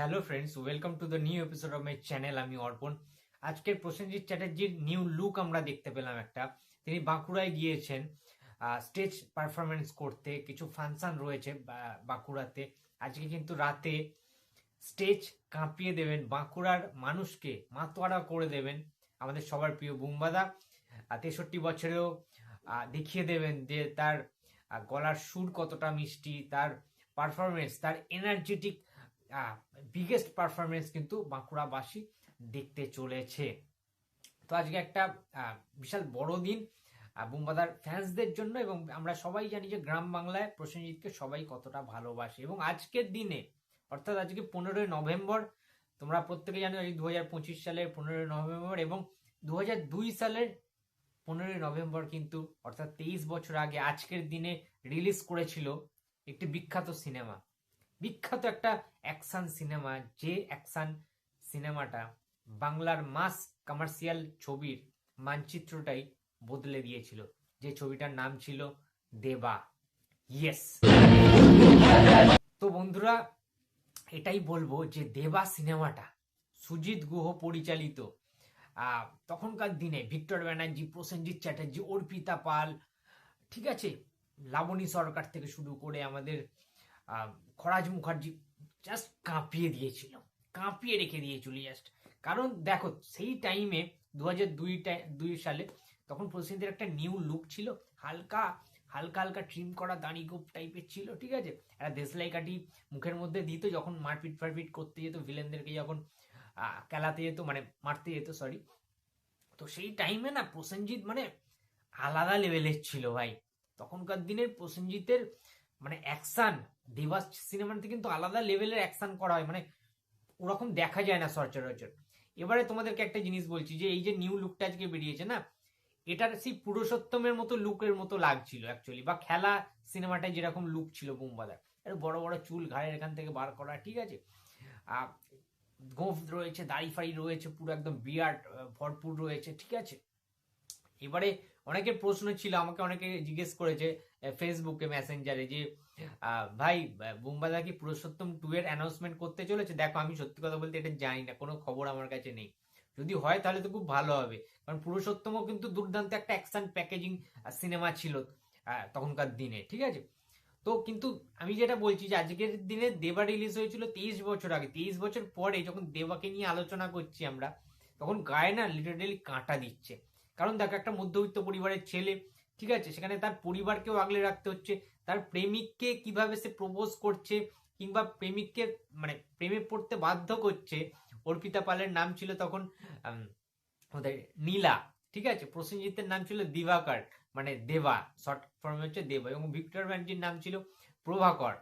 Hello friends, welcome to the new episode of my channel, আমি অর্পণ। আজকের Prosenjit চ্যাটার্জির new look আমরা দেখতে পেলাম একটা। তিনি বাঁকুড়ায় গিয়েছেন স্টেজ পারফরমেন্স করতে, কিছু ফাংশন রয়েছে বাঁকুড়াতে। আজকে কিন্তু রাতে স্টেজ কাঁপিয়ে দেবেন, বাঁকুড়ার মানুষকে মাতোয়ারা করে দেবেন আমাদের সবার প্রিয় বুম্বাদা। তেষট্টি বছরেও দেখিয়ে দেবেন যে তার গলার সুর কতটা মিষ্টি, তার পারফরমেন্স তার এনার্জেটিক বিগেস্ট পারফরমেন্স কিন্তু বাঁকুড়াবাসী দেখতে চলেছে। তো আজকে একটা বিশাল বড় দিন বুম্বাদার ফ্যান্সদের জন্য এবং আমরা সবাই জানি যে গ্রাম বাংলায় প্রসেনজিৎকে সবাই কতটা ভালোবাসে এবং আজকের দিনে, অর্থাৎ আজকে পনেরোই নভেম্বর, তোমরা প্রত্যেকে জানো দু হাজার পঁচিশ সালের পনেরোই নভেম্বর এবং দু হাজার দুই সালের পনেরোই নভেম্বর কিন্তু, অর্থাৎ তেইশ বছর আগে আজকের দিনে রিলিজ করেছিল একটি বিখ্যাত সিনেমা। বিখ্যাত একটা অ্যাকশন সিনেমা, যে অ্যাকশন সিনেমাটা বাংলার মাস কমার্শিয়াল ছবির মানচিত্রটাই বদলে দিয়েছিল। যে ছবিটার নাম ছিল দেবা। ইয়েস। তো বন্ধুরা, এটাই বলব যে দেবা সিনেমাটা, সুজিত গুহ পরিচালিত তখনকার দিনে ভিক্টর ব্যানার্জি, প্রসেনজিৎ চ্যাটার্জি, অর্পিতা পাল, ঠিক আছে? লাবণী সরকার থেকে শুরু করে আমাদের খরাজ মুখার্জি জাস্ট কাঁপিয়ে দিয়েছিল। কাঁপিয়ে রেখে দিয়েছিল জাস্ট কারণ দেখো, সেই টাইমে দু হাজার দুই দুই সালে, তখন প্রসেনজিতের একটা নিউ লুক ছিল। হালকা হালকা হালকা ট্রিম করা দাড়ি গোপ টাইপের ছিল, ঠিক আছে? একটা দেশলাই কাঠি মুখের মধ্যে দিত, যখন মারপিট ফারপিট করতে যেত ভিলেনদেরকে যখন কেলাতে যেত মানে মারতে যেত সরি তো সেই টাইমে না, প্রসেনজিৎ মানে আলাদা লেভেলের ছিল ভাই। তখনকার দিনের প্রসেনজিতের মানে অ্যাকশন দেবাস সিনেমাতে কিন্তু আলাদা লেভেলের অ্যাকশন করা হয় মানে ওরকম দেখা যায় না সচরাচর। এবারে তোমাদেরকে একটা জিনিস বলছি যে, এই যে নিউ লুকটা আজকে বেরিয়েছে না, এটার সেই পুরুষোত্তমের মতো লুকের মতো লাগছিল অ্যাকচুয়ালি বা খেলা সিনেমাটায় যেরকম লুক ছিল বুম্বাদার। আর বড় বড় চুল ঘাড়ের এখান থেকে বার করা, ঠিক আছে? গোঁফ রয়েছে দাড়ি ফাড়ি রয়েছে, পুরো একদম বিয়ার্ড ভরপুর রয়েছে, ঠিক আছে? এবারে অনেকের প্রশ্ন ছিল, আমাকে অনেকে জিজ্ঞেস করেছে ফেসবুকে মেসেঞ্জারে যে ভাই বুম্বাদা কি পুরুষোত্তম টু এর অ্যানাউন্সমেন্ট করতে চলেছে? দেখো, আমি সত্যি কথা বলতে এটা জানি না, কোনো খবর আমার কাছে নেই। যদি হয় তাহলে তো খুব ভালো হবে। কারণ পুরুষোত্তমও কিন্তু দুর্দান্ত একটা অ্যাকশন প্যাকেজিং সিনেমা ছিল তখনকার দিনে, ঠিক আছে? তো কিন্তু আমি যেটা বলছি যে, আজকের দিনে দেবা রিলিজ হয়েছিল তেইশ বছর আগে। তেইশ বছর পরে যখন দেবাকে নিয়ে আলোচনা করছি আমরা, তখন গায়ে না লিটারেলি কাঁটা দিচ্ছে। কারণ দেখো, একটা মধ্যবিত্ত পরিবারের ছেলে ঠিক আছে? সেখানে তার পরিবারকেও আগলে রাখতে হচ্ছে। তার প্রেমিককে কীভাবে সে প্রপোজ করছে কিংবা প্রেমিককে মানে প্রেমে পড়তে বাধ্য করছে, অর্পিতা পালের নাম ছিল তখন আমাদের নীলা, ঠিক আছে? প্রসেনজিতের নাম ছিল দিবাকর মানে দেবা শর্ট ফর্মে হচ্ছে দেবা এবং ভিক্টর ব্যানার্জির নাম ছিল প্রভাকর।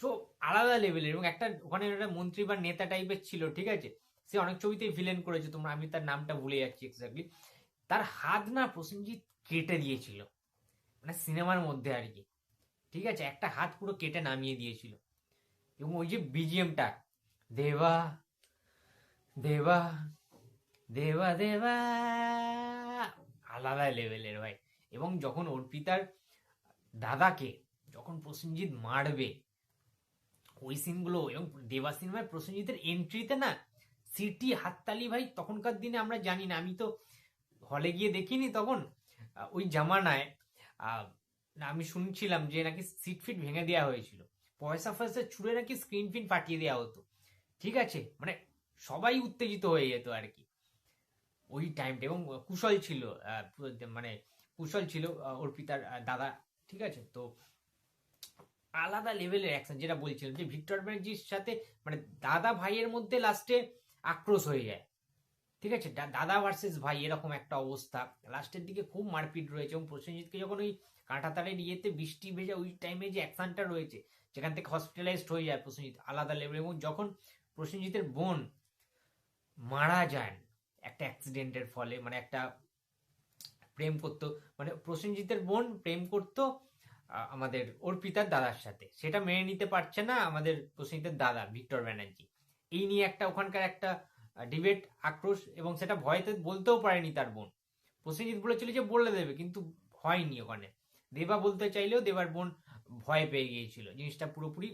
সো আলাদা লেভেলের এবং একটা ওখানে একটা মন্ত্রী বা নেতা টাইপের ছিল, ঠিক আছে? সে অনেক ছবিতেই ভিলেন করেছে, তোমরা, আমি তার নামটা ভুলে যাচ্ছি এক্স্যাক্টলি তার হাত না প্রসেনজিৎ কেটে দিয়েছিল। মানে সিনেমার মধ্যে আর কি। ঠিক আছে? একটা হাত পুরো কেটে নামিয়ে দিয়েছিল। এবং ওই যে বিজিএমটা দেবা দেবা দেবা দেবা, আলাদা লেভেলের ভাই। এবং যখন অর্পিতার দাদাকে, যখন প্রসেনজিৎ মারবে, ওই সিনগুলো এবং দেবা সিনেমায় প্রসেনজিতের এন্ট্রিতে না, সিটি হাততালি ভাই, তখনকার দিনে আমরা জানি না। আমি তো হলে গিয়ে দেখিনি তখন? ওই জামানায় আমি শুনছিলাম যে নাকি সিট ফিট ভেঙে দেওয়া হয়েছিল। পয়সা ফয়সা ছুড়ে নাকি স্ক্রিন ফিন ফাটিয়ে দেওয়া হতো। ঠিক আছে? মানে সবাই উত্তেজিত হয়ে যেত আর কি। ওই টাইমটা এবং কুশল ছিল মানে কুশল ছিল অর্পিতার দাদা। ঠিক আছে? তো আলাদা লেভেলের অ্যাকশন যেটা বলছিলাম যে ভিক্টর ব্যানার্জির সাথে মানে দাদা ভাইয়ের মধ্যে লাস্টে আক্রোশ হয়ে যায়। ঠিক আছে? দাদা ভার্সেস ভাই, এরকম একটা অবস্থা। লাস্টের দিকে খুব মারপিট রয়েছে এবং প্রসেনজিৎকে যখন ওই কাঁটাতারের ইয়েতে বৃষ্টি ভেজা ওই টাইমে যে অ্যাকশনটা রয়েছে, যেখান থেকে হসপিটালাইজড হয়ে যায় প্রসেনজিৎ, আলাদা লেভেল এবং যখন প্রসেনজিতের বোন মারা যান, একটা অ্যাক্সিডেন্টের ফলে মানে একটা প্রেম করতো মানে প্রসেনজিতের বোন প্রেম করতো আমাদের অর্পিতার দাদার সাথে। সেটা মেনে নিতে পারছে না আমাদের প্রসেনজিতের দাদা, ভিক্টর ব্যানার্জি। এই নিয়ে একটা ওখানকার একটা ডিবেট আক্রোশ এবং সেটা ভয়তে বলতেও পারেনি তার বোন। প্রসেনজিৎ বলেছিল যে বলে দেবে, কিন্তু হয়নি ওখানে। দেবা বলতে চাইলেও দেবার বোন ভয় পেয়ে গিয়েছিল। জিনিসটা পুরোপুরি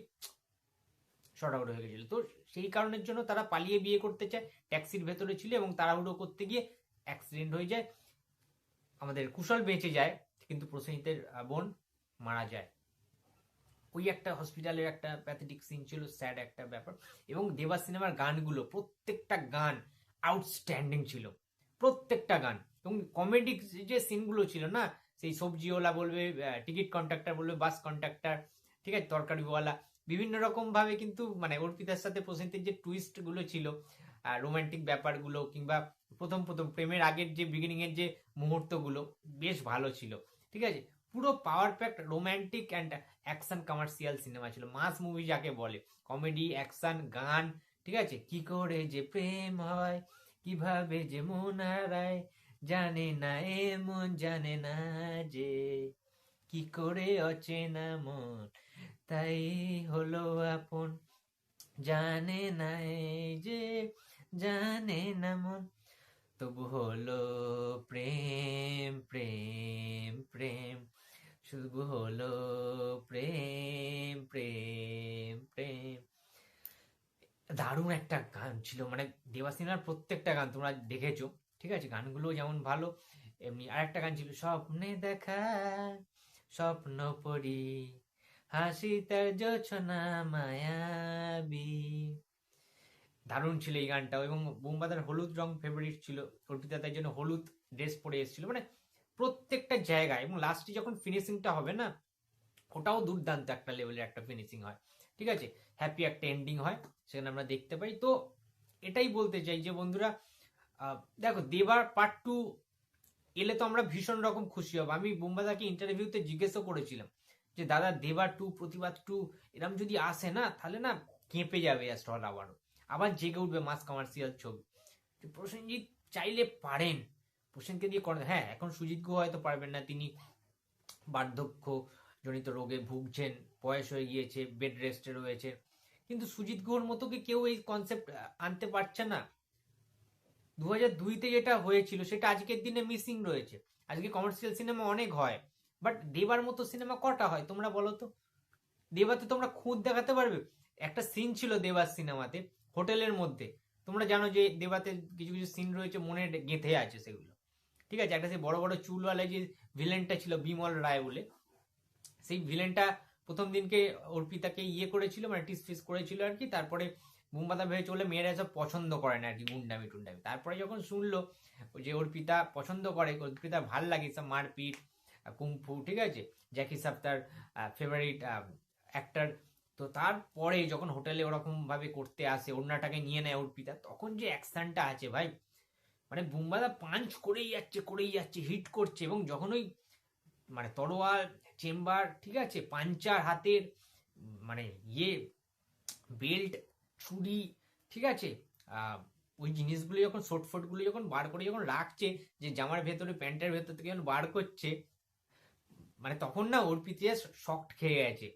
শর্ট হয়ে গেছিল। তো সেই কারণের জন্য তারা পালিয়ে বিয়ে করতে চায়, ট্যাক্সির ভেতরে ছিল এবং তাড়াহুড়ো করতে গিয়ে অ্যাক্সিডেন্ট হয়ে যায়। আমাদের কুশল বেঁচে যায়, কিন্তু প্রসেনজিতের বোন মারা যায়। ওই একটা হসপিটালের একটা প্যাথেটিক সিন ছিল স্যাড একটা ব্যাপার। এবং দেবা সিনেমার গানগুলো, প্রত্যেকটা গান আউটস্ট্যান্ডিং ছিল। প্রত্যেকটা গান। এবং কমেডি যে সিনগুলো ছিল না, সেই সবজিওয়ালা বলবে টিকিট কন্ট্রাক্টর বলবে বাস কন্ট্রাক্টর ঠিক আছে, তরকারিওয়ালা, বিভিন্ন রকমভাবে কিন্তু মানে অর্পিতার সাথে প্রসেন্টের যে টুইস্টগুলো ছিল রোমান্টিক ব্যাপারগুলো কিংবা প্রথম প্রথম প্রেমের আগের যে বিগিনিংয়ের যে মুহূর্তগুলো, বেশ ভালো ছিল। ঠিক আছে পুরো power packed romantic and action commercial cinema ছিল। মাস মুভি যাকে বলে কমেডি অ্যাকশন গান, ঠিক আছে? কি করে যে প্রেম হয়, কীভাবে যে মন হারায়, জানে না এ মন, জানে না যে, কি করে অচেনা মন, তাই হলো আপন। জানে না যে, জানে না মন, তবু হলো প্রেম প্রেম প্রেম। শুধু হলো। প্রেম প্রেম প্রেম। দারুণ একটা গান ছিল। মানে দেবাসিনার প্রত্যেকটা গান তোমরা দেখেছ। ঠিক আছে? গানগুলো যেমন ভালো, এমনি আরেকটা গান ছিল, স্বপ্নে দেখা, স্বপ্ন পড়ি, হাসি তার জোছনা মায়াবী। দারুণ ছিল এই গানটাও। এবং বোমবাদার হলুদ রং ফেভারিট ছিল। অর্পিতা তাই জন্য হলুদ ড্রেস পরে এসেছিল। মানে প্রত্যেকটা জায়গায় এবং লাস্টে যখন ফিনিশিংটা হবে না, ওটাও দুর্দান্ত একটা লেভেলের একটা ফিনিশিং হয়। ঠিক আছে? হ্যাপি একটা এন্ডিং হয়, সেখানে আমরা দেখতে পাই। তো এটাই বলতে চাই যে বন্ধুরা দেখো, দেবার পার্ট টু এলে তো আমরা ভীষণ রকম খুশি হব। আমি বোম্বাদাকে ইন্টারভিউতে জিজ্ঞেসও করেছিলাম যে, দাদা, দেবার টু প্রতিবাদ টু এরম যদি আসে না, তাহলে না কেঁপে যাবে স্টল আবারও। আবার জেগে উঠবে মাস কমার্শিয়াল ছবি। প্রসেনজিৎ, চাইলে পারেন। প্রসেনকে দিয়ে করেন হ্যাঁ এখন সুজিত গুহ হয়তো পারবেন না, তিনি বার্ধক্য জনিত রোগে ভুগছেন, বয়স হয়ে গিয়েছে বেড রেস্টে রয়েছে। কিন্তু সুজিত গুহর মতো কি কেউ এই কনসেপ্ট আনতে পারছে না? দু হাজার দুইতে যেটা হয়েছিল, সেটা আজকের দিনে মিসিং রয়েছে। আজকে কমার্শিয়াল সিনেমা অনেক হয় বাট দেবার মতো সিনেমা কটা হয়, তোমরা বলো তো? দেবাতে তোমরা খুঁত দেখাতে পারবে? একটা সিন ছিল দেবার সিনেমাতে হোটেলের মধ্যে। তোমরা জানো যে দেবাতে কিছু কিছু সিন রয়েছে মনে গেঁথে আছে সেগুলো। ঠিক আছে? একটা সেই বড় বড় চুলওয়ালা যে ভিলেনটা ছিল বিমল রায় বলে, সেই ভিলেনটা প্রথম দিনকে অর্পিতাকে ইয়ে করেছিল মানে টিস ফিস করেছিল আর কি, তারপরে বুম্বাদা ভেবে চলে মেয়েরা সব পছন্দ করে না আর কি, গুন্ডামি টুন্ডামি। তারপরে যখন শুনলো যে অর্পিতা পছন্দ করে, অর্পিতা ভালো লাগে সব মারপিট কুম্ফু ঠিক আছে? জ্যাকি সাব তার ফেভারিট অ্যাক্টার তো তারপরে যখন হোটেলে ওরকমভাবে করতে আসে, অন্যটাকে নিয়ে নেয় অর্পিতা, তখন যে অ্যাকশনটা আছে ভাই মানে বুম্বাদা পাঞ্চ করেই যাচ্ছে করেই যাচ্ছে হিট করছে এবং যখন ওই মানে তরোয়াল চেম্বার, ঠিক আছে পাঞ্চার হাতের মানে ইয়ে বেল্ট ছুরি, ঠিক আছে ওই জিনিসগুলো যখন শর্ট ফটগুলো যখন বার করে যখন রাখছে, যে জামার ভেতরে, প্যান্টের ভেতর থেকে যখন বার করছে মানে তখন না ওর পিছিয়ে শক্ট খেয়ে গেছে।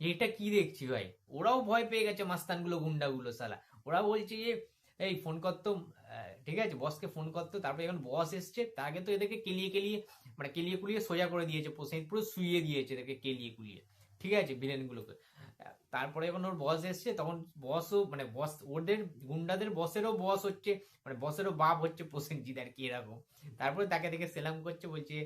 এটা কি দেখছি ভাই? ওরাও ভয় পেয়ে গেছে মাস্তানগুলো, গুন্ডাগুলো সালা ওরা বলছে যে এই ফোন করতো ঠিক আছে বসকে ফোন করতো তারপরে যখন বস এসছে তার আগে তো এদেরকে কেলিয়ে কেলিয়ে মানে কেলিয়ে কুলিয়ে সোজা করে দিয়েছে প্রসেন পুরো শুইয়ে দিয়েছে এদেরকে কেলিয়ে কুলিয়ে। ঠিক আছে ভিলেনগুলোকে আহ, তারপরে যখন ওর বস এসছে তখন বসও মানে বস ওদের গুন্ডাদের বসেরও বস হচ্ছে মানে বসেরও বাপ হচ্ছে প্রসেনজিৎ আর কি এরকম। তারপরে তাকে দেখে সেলাম করছে বলছে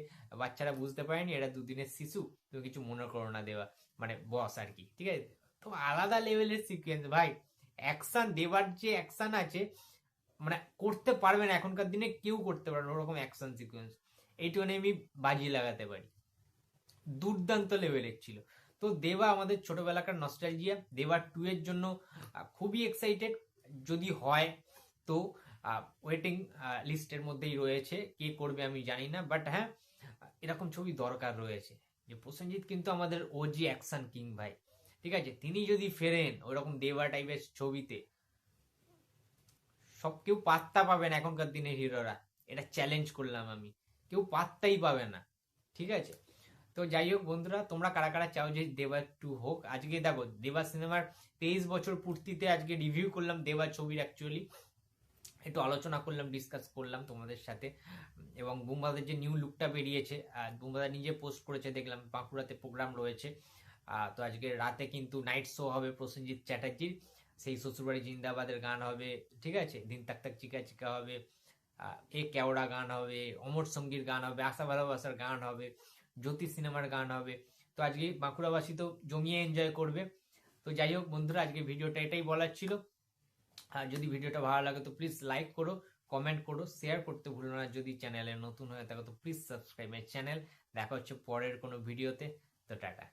বাচ্চারা বুঝতে পারেনি এটা দুদিনের শিশু তুমি কিছু মনে করো না দেওয়া। মানে বস আর কি ঠিক আছে। তো আলাদা লেভেলের সিকোয়েন্স ভাই। অ্যাকশন দেবার যে অ্যাকশন আছে মানে করতে পারবে না এখনকার দিনে, কেউ করতে পারবে না ওরকম অ্যাকশন সিকোয়েন্স এইটুখানি আমি বাজি লাগাতে পারি। দুর্দান্ত লেভেলের ছিল। তো দেবা আমাদের ছোটবেলাকার নস্টালজিয়া দেবা টু এর জন্য খুবই এক্সাইটেড যদি হয়, তো ওয়েটিং লিস্টের মধ্যেই রয়েছে। কে করবে আমি জানি না বাট হ্যাঁ এরকম ছবি দরকার রয়েছে। যে প্রসেনজিৎ কিন্তু আমাদের ওজি অ্যাকশন কিং ভাই। ঠিক আছে? তিনি যদি ফেরেন ওইরকম দেবা টাইপের ছবিতে, সব কেউ পাত্তা পাবে না এখনকার দিনের হিরোরা। এটা চ্যালেঞ্জ করলাম আমি। কেউ পাত্তাই পাবে না। ঠিক আছে? তো যাই হোক বন্ধুরা, তোমরা কারা কারা চাও যে দেবা টু হোক, আজকে দেখো, দেবা সিনেমার তেইশ বছর পূর্তিতে আজকে রিভিউ করলাম দেবা ছবির অ্যাকচুয়ালি একটু আলোচনা করলাম ডিসকাস করলাম তোমাদের সাথে। এবং বুম্বাদের যে নিউ লুকটা বেরিয়েছে, আর বুম্বাদা নিজে পোস্ট করেছে, দেখলাম, বাঁকুড়াতে প্রোগ্রাম রয়েছে। তো আজকে রাতে কিন্তু নাইট শো হবে প্রসেনজিৎ চ্যাটার্জির। সেই শ্বশুরবাড়ি জিন্দাবাদের গান হবে, ঠিক আছে? দিন তাক তাক চিকা চিকা হবে। এ কেওড়া গান হবে, অমর সঙ্গীর গান হবে, আশা ভালোবাসার গান হবে, জ্যোতি সিনেমার গান হবে। তো আজকে বাঁকুড়াবাসী তো জমিয়ে এনজয় করবে। তো যাই হোক বন্ধুরা, আজকে ভিডিওটা এটাই বলার ছিল। আর যদি ভিডিওটা ভালো লাগে তো প্লিজ লাইক করো কমেন্ট করো শেয়ার করতে ভুলো না। যদি চ্যানেলে নতুন হয়ে থাকো তো প্লিজ সাবস্ক্রাইব মাই চ্যানেল দেখা হচ্ছে পরের কোনো ভিডিওতে। তো টাটা।